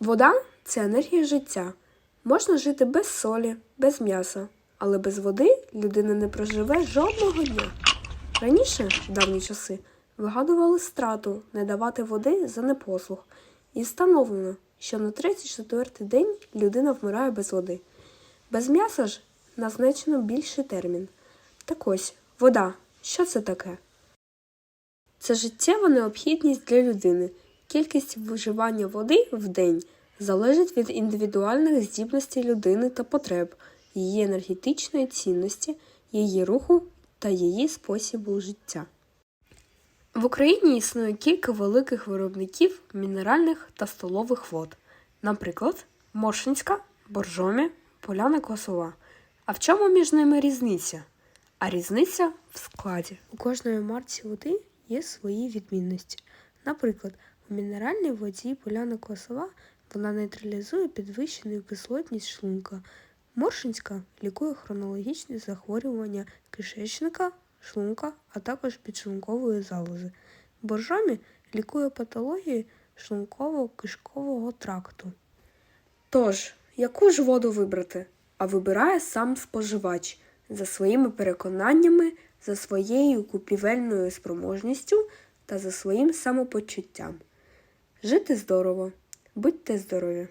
Вода це енергія життя. Можна жити без солі, без м'яса, але без води людина не проживе жодного дня. Раніше, в давні часи, вигадували страту не давати води за непослух, і встановлено, що на 34-й день людина вмирає без води. Без м'яса ж назначено більший термін. Так ось, вода. Що це таке? Це життєва необхідність для людини. Кількість виживання води в день залежить від індивідуальних здібностей людини та потреб, її енергетичної цінності, її руху та її способу життя. В Україні існує кілька великих виробників мінеральних та столових вод, наприклад, Моршинська, Боржомі, Поляна Косова. А в чому між ними різниця? А різниця в складі. У кожної марці води є свої відмінності. Наприклад, у мінеральній воді поляна косова вона нейтралізує підвищену кислотність шлунка. Моршинська лікує хронологічні захворювання кишечника, шлунка, а також підшлункової залози. Боржомі лікує патології шлунково-кишкового тракту. Тож, яку ж воду вибрати? А вибирає сам споживач за своїми переконаннями, за своєю купівельною спроможністю та за своїм самопочуттям. Жити здорово, будьте здорові!